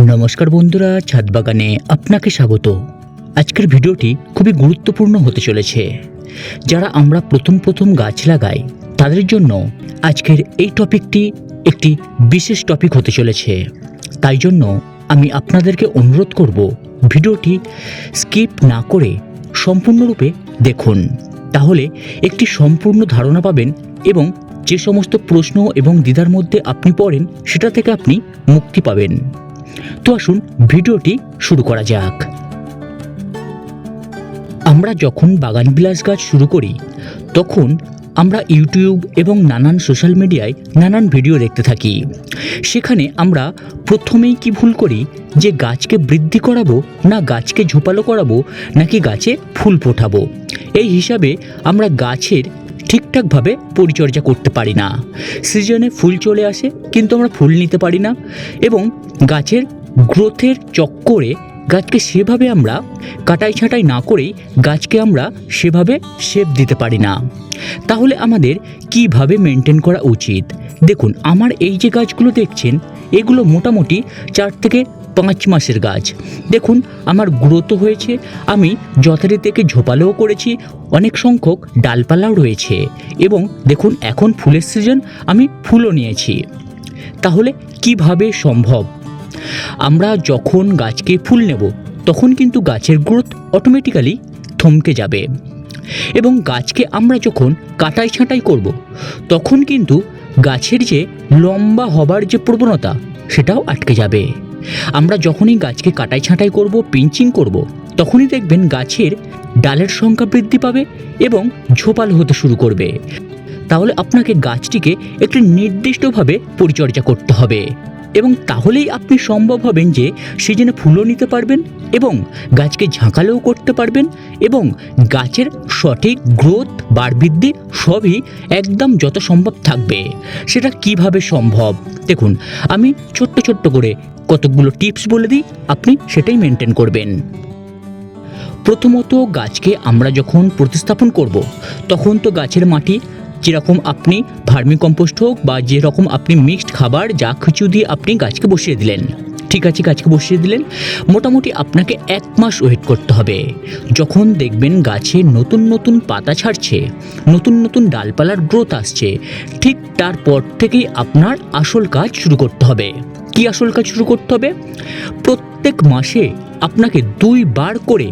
নমস্কার বন্ধুরা, ছাদ বাগানে আপনাকে স্বাগত। আজকের ভিডিওটি খুবই গুরুত্বপূর্ণ হতে চলেছে। যারা আমরা প্রথম প্রথম গাছ লাগাই, তাদের জন্য আজকের এই টপিকটি একটি বিশেষ টপিক হতে চলেছে। তাই জন্য আমি আপনাদেরকে অনুরোধ করব ভিডিওটি স্কিপ না করে সম্পূর্ণরূপে দেখুন। তাহলে একটি সম্পূর্ণ ধারণা পাবেন এবং যে সমস্ত প্রশ্ন এবং দ্বিধার মধ্যে আপনি পড়েন, সেটা থেকে আপনি মুক্তি পাবেন। তো আসুন, ভিডিওটি শুরু করা যাক। আমরা যখন বাগান বিলাস গাছ শুরু করি, তখন আমরা ইউটিউব এবং নানান সোশ্যাল মিডিয়ায় নানান ভিডিও দেখতে থাকি। সেখানে আমরা প্রথমেই কি ভুল করি, যে গাছকে বৃদ্ধি করাবো, না গাছকে ঝোপালো করাবো, নাকি গাছে ফুল ফোটাবো? এই হিসাবে আমরা গাছের ঠিকঠাকভাবে পরিচর্যা করতে পারি না। সিজনে ফুল চলে আসে, কিন্তু আমরা ফুল নিতে পারি না এবং গাছের গ্রোথের চক্করে গাছকে সেভাবে আমরা কাটাই ছাঁটাই না করেই গাছকে আমরা সেভাবে শেপ দিতে পারি না। তাহলে আমাদের কীভাবে মেনটেন করা উচিত? দেখুন, আমার এই যে গাছগুলো দেখছেন, এগুলো মোটামুটি চার থেকে পাঁচ মাসের গাছ। দেখুন, আমার গ্রোথ হয়েছে, আমি যথারীতি থেকে ঝোপালোও করেছি, অনেক সংখ্যক ডালপালাও রয়েছে। এবং দেখুন, এখন ফুলের সিজন আমি ফুলও নিয়েছি। তাহলে কীভাবে সম্ভব? আমরা যখন গাছকে ফুল নেব, তখন কিন্তু গাছের গ্রোথ অটোমেটিক্যালি থমকে যাবে। এবং গাছকে আমরা যখন কাটাই ছাঁটাই করব, তখন কিন্তু গাছের যে লম্বা হবার যে প্রবণতা, সেটাও আটকে যাবে। আমরা যখনই গাছকে কাটাই ছাঁটাই করব, পিঞ্চিং করব, তখনই দেখবেন গাছের ডালের সংখ্যা বৃদ্ধি পাবে এবং ঝোপাল হতে শুরু করবে। তাহলে আপনাকে গাছটিকে একটি নির্দিষ্টভাবে পরিচর্যা করতে হবে এবং তাহলেই আপনি সম্ভব হবেন যে সিজনে ফুলও নিতে পারবেন এবং গাছকে ঝাঁকালেও করতে পারবেন এবং গাছের সঠিক গ্রোথ বাড়বৃদ্ধি সবই একদম যত সম্ভব থাকবে। সেটা কীভাবে সম্ভব? দেখুন, আমি ছোট্ট ছোট্ট করে কতগুলো টিপস বলে দিই, আপনি সেটাই মেনটেন করবেন। প্রথমত, গাছকে আমরা যখন প্রতিস্থাপন করব, তখন তো গাছের মাটি যেরকম আপনি ভার্মি কম্পোস্ট হোক বা যেরকম আপনি মিক্সড খাবার, যা কিছু দিয়ে আপনি গাছকে বসিয়ে দিলেন। ঠিক আছে, গাছকে বসিয়ে দিলেন। মোটামুটি আপনাকে এক মাস ওয়েট করতে হবে। যখন দেখবেন গাছে নতুন নতুন পাতা ছাড়ছে, নতুন নতুন ডালপালার গ্রোথ আসছে, ঠিক তারপর থেকেই আপনার আসল কাজ শুরু করতে হবে। কি আসল কাজ শুরু করতে হবে? প্রত্যেক মাসে আপনাকে দুই বার করে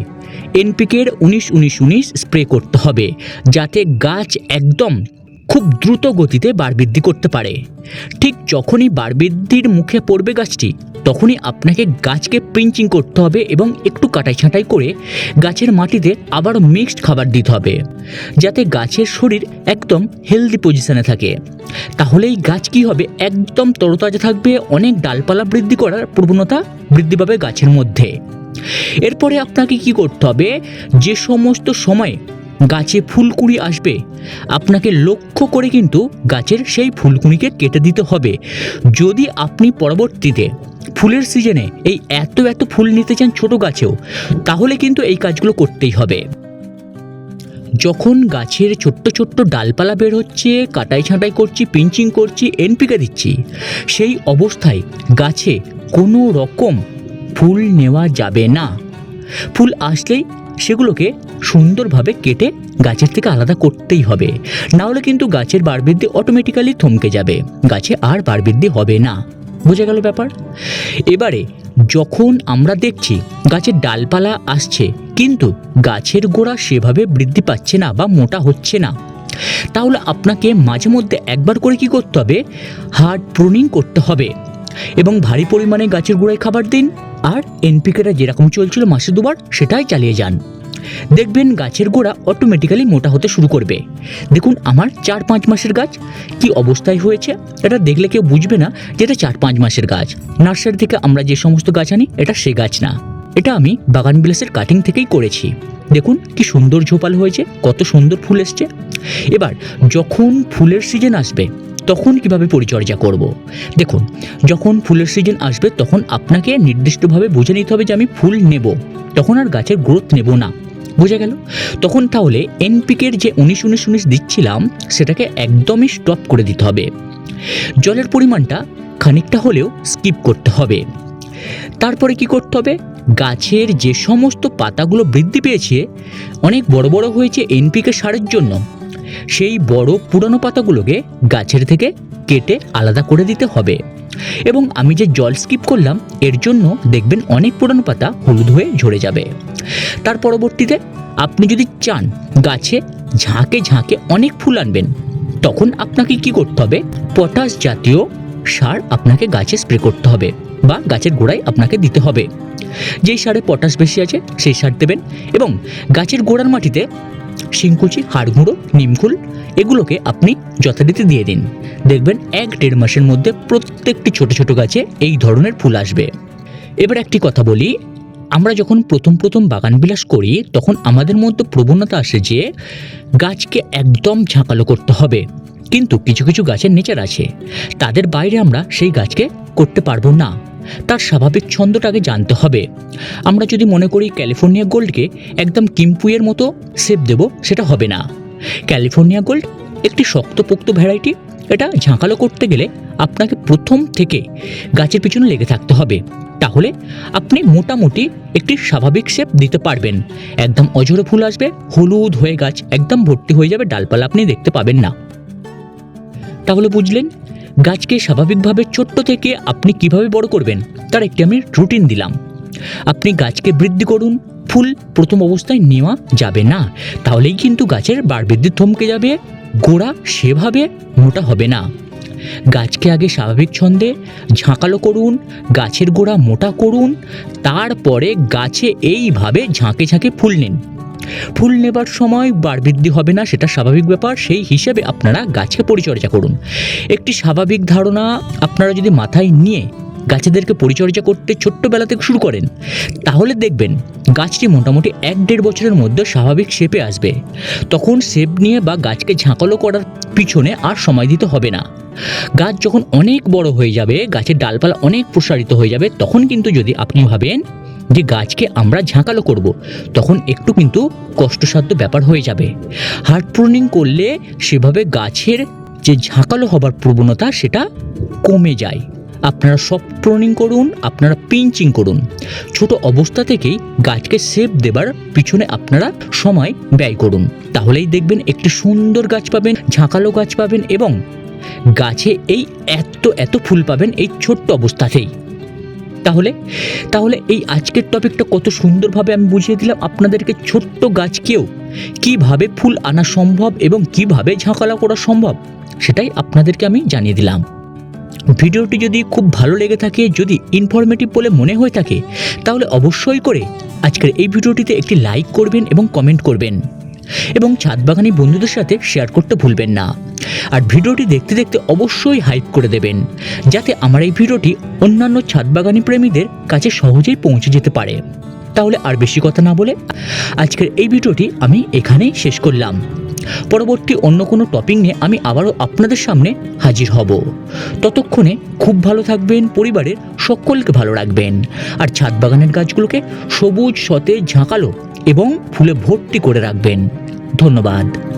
এনপিকের উনিশ উনিশ উনিশ স্প্রে করতে হবে, যাতে গাছ একদম খুব দ্রুত গতিতে বাড়বৃদ্ধি করতে পারে। ঠিক যখনই বাড়বৃদ্ধির মুখে পড়বে গাছটি, তখনই আপনাকে গাছকে পিঞ্চিং করতে হবে এবং একটু কাটাই ছাঁটাই করে গাছের মাটিতে আবার মিক্সড খাবার দিতে হবে, যাতে গাছের শরীর একদম হেলদি পজিশনে থাকে। তাহলেই গাছ কি হবে, একদম তরতাজা থাকবে, অনেক ডালপালা বৃদ্ধি করার প্রবণতা বৃদ্ধি পাবে গাছের মধ্যে। এরপরে আপনাকে কি করতে হবে, যে সমস্ত সময় গাছে ফুলকুড়ি আসবে। আপনাকে লক্ষ্য করে কিন্তু গাছের সেই ফুলকুড়িকে কেটে দিতে হবে। যদি আপনি পরবর্তীতে ফুলের সিজনে এই এত এত ফুল নিতে চান ছোট গাছেও, তাহলে কিন্তু এই কাজগুলো করতেই হবে। যখন গাছের ছোট্ট ছোট্ট ডালপালা বের হচ্ছে, কাটাই ছাঁটাই করছি, পিঞ্চিং করছি, এনপিকে দিচ্ছি, সেই অবস্থায় গাছে কোনো রকম ফুল নেওয়া যাবে না। ফুল আসলেই সেগুলোকে সুন্দরভাবে কেটে গাছের থেকে আলাদা করতেই হবে। না হলে কিন্তু গাছের বাড়বৃদ্ধি অটোমেটিক্যালি থমকে যাবে। গাছে আর বাড়বৃদ্ধি হবে না। বোঝা গেল ব্যাপার? এবারে যখন আমরা দেখছি গাছের ডালপালা আসছে, কিন্তু গাছের গোড়া সেভাবে বৃদ্ধি পাচ্ছে না বা মোটা হচ্ছে না, তাহলে আপনাকে মাঝে মধ্যে একবার করে কি করতে হবে? হার্ড প্রুনিং করতে হবে। এবং ভারী পরিমাণে গাছের গোড়ায় খাবার দিন আর এনপিকেটা যেরকম চলছিল মাসে দুবার, সেটাই চালিয়ে যান। দেখবেন গাছের গোড়া অটোমেটিক্যালি মোটা হতে শুরু করবে। দেখুন আমার চার পাঁচ মাসের গাছ, কি অবস্থায় হয়েছে, এটা দেখলে কেউ বুঝবে না যে এটা চার পাঁচ মাসের গাছ। নার্সারি থেকে আমরা যে সমস্ত গাছ আনি, এটা সে গাছ না। এটা আমি বাগান বিলাসের কাটিং থেকেই করেছি। দেখুন কি সুন্দর ঝোপাল হয়েছে, কত সুন্দর ফুল এসছে। এবার যখন ফুলের সিজন আসবে তখন কীভাবে পরিচর্যা করব। দেখুন, যখন ফুলের সিজন আসবে, তখন আপনাকে নির্দিষ্টভাবে বুঝে নিতে হবে যে আমি ফুল নেব। তখন আর গাছের গ্রোথ নেব না। বোঝা গেল? তখন তাহলে এনপিকের যে উনিশ উনিশ উনিশ দিচ্ছিলাম, সেটাকে একদমই স্টপ করে দিতে হবে। জলের পরিমাণটা খানিকটা হলেও স্কিপ করতে হবে। তারপরে কি করতে হবে? গাছের যে সমস্ত পাতাগুলো বৃদ্ধি পেয়েছে, অনেক বড় বড় হয়েছে এনপিকে সারের জন্য। সেই বড় পুরানো পাতাগুলোকে গাছের থেকে কেটে আলাদা করে দিতে হবে। এবং আমি যে জল স্কিপ করলাম, এর জন্য দেখবেন অনেক পুরানো পাতা হলুদ হয়ে ঝরে যাবে। তার পরবর্তীতে আপনি যদি চান গাছে ঝাঁকে ঝাঁকে অনেক ফুল আনবেন, তখন আপনাকে কি করতে হবে? পটাশ জাতীয় সার আপনাকে গাছে স্প্রে করতে হবে বা গাছের গোড়ায় আপনাকে দিতে হবে। যেই সারে পটাশ বেশি আছে, সেই সার দেবেন এবং গাছের গোড়ার মাটিতে শিংকুচি, হাড়গুঁড়ো নিমখুল এগুলোকে আপনি যথারীতি দিয়ে দিন। দেখবেন এক দেড় মাসের মধ্যে প্রত্যেকটি ছোট ছোট গাছে এই ধরনের ফুল আসবে। এবার একটি কথা বলি, আমরা যখন প্রথম প্রথম বাগান বিলাস করি, তখন আমাদের মধ্যে প্রবণতা আসে যে, গাছকে একদম ঝাঁকালো করতে হবে। কিন্তু কিছু কিছু গাছের নেচার আছে। তাদের বাইরে আমরা সেই গাছকে করতে পারব না। তার স্বাভাবিক ছন্দটাকে জানতে হবে। আমরা যদি মনে করি ক্যালিফোর্নিয়া গোল্ডকে একদম কিম্পুয়ের মতো সেপ দেব, সেটা হবে না। ক্যালিফোর্নিয়া গোল্ড একটি শক্তপোক্ত ভ্যারাইটি, এটা ঝাঁকালো করতে গেলে আপনাকে প্রথম থেকে গাছের পিছনে লেগে থাকতে হবে। তাহলে আপনি মোটামুটি একটি স্বাভাবিক শেপ দিতে পারবেন। একদম অজরে ফুল আসবে, হলুদ হয়ে গাছ একদম ভর্তি হয়ে যাবে, ডালপালা আপনি দেখতে পাবেন না। তাহলে বুঝলেন গাছকে স্বাভাবিকভাবে ছোট্ট থেকে আপনি কীভাবে বড় করবেন, তার একটি আমি রুটিন দিলাম। আপনি গাছকে বৃদ্ধি করুন, ফুল প্রথম অবস্থায় নেওয়া যাবে না, তাহলেই কিন্তু গাছের বাড় বৃদ্ধি থমকে যাবে, গোড়া সেভাবে মোটা হবে না। গাছকে আগে স্বাভাবিক ছন্দে ঝাঁকালো করুন, গাছের গোড়া মোটা করুন, তারপরে গাছে এইভাবে ঝাঁকে ঝাঁকে ফুল নিন। ফুল নেবার সময় বাড় বৃদ্ধি হবে না, সেটা স্বাভাবিক ব্যাপার। সেই হিসেবে আপনারা গাছকে পরিচর্যা করুন। একটি স্বাভাবিক ধারণা আপনারা যদি মাথায় নিয়ে গাছেদেরকে পরিচর্যা করতে ছোট্টবেলা থেকে শুরু করেন, তাহলে দেখবেন গাছটি মোটামুটি এক দেড় বছরের মধ্যে স্বাভাবিক শেপে আসবে। তখন শেপ নিয়ে বা গাছকে ঝাঁকালো করার পিছনে আর সময় দিতে হবে না। গাছ যখন অনেক বড় হয়ে যাবে, গাছের ডালপালা অনেক প্রসারিত হয়ে যাবে, তখন কিন্তু যদি আপনি ভাবেন যে গাছকে আমরা ঝাঁকালো করব, তখন একটু কিন্তু কষ্টসাধ্য ব্যাপার হয়ে যাবে। হার্ড প্রুনিং করলে সেভাবে গাছের যে ঝাঁকালো হবার প্রবণতা, সেটা কমে যায়। আপনারা সফট প্রুনিং করুন, আপনারা পিঞ্চিং করুন। ছোট অবস্থা থেকেই গাছকে সেপ দেবার পিছনে আপনারা সময় ব্যয় করুন। তাহলেই দেখবেন একটি সুন্দর গাছ পাবেন, ঝাঁকালো গাছ পাবেন এবং গাছে এই এত এত ফুল পাবেন এই ছোট্ট অবস্থাতেই তাহলে? তাহলে এই আজকের টপিকটা কত সুন্দরভাবে আমি বুঝিয়ে দিলাম। আপনাদেরকে ছোট্ট গাছকেও কীভাবে ফুল আনা সম্ভব এবং কীভাবে ঝাঁকালা করা সম্ভব, সেটাই আপনাদেরকে আমি জানিয়ে দিলাম। ভিডিওটি যদি খুব ভালো লেগে থাকে, যদি ইনফরমেটিভ বলে মনে হয়ে থাকে, তাহলে অবশ্যই করে আজকের এই ভিডিওটিতে একটি লাইক করবেন এবং কমেন্ট করবেন। এবং ছাদ বাগানি বন্ধুদের সাথে শেয়ার করতে ভুলবেন না। আর ভিডিওটি দেখতে দেখতে অবশ্যই হাইপ করে দেবেন, যাতে আমার এই ভিডিওটি অন্যান্য ছাদ বাগানি প্রেমীদের কাছে সহজেই পৌঁছে যেতে পারে। তাহলে আর বেশি কথা না বলে আজকের এই ভিডিওটি আমি এখানেই শেষ করলাম। পরবর্তী অন্য কোনো টপিক নিয়ে আমি আবারও আপনাদের সামনে হাজির হব। ততক্ষণে খুব ভালো থাকবেন, পরিবারের সকলকে ভালো রাখবেন, আর ছাদ বাগানের গাছগুলোকে সবুজ, সতেজ, ঝাঁকালো এবং ফুলে ভর্তি করে রাখবেন। ধন্যবাদ।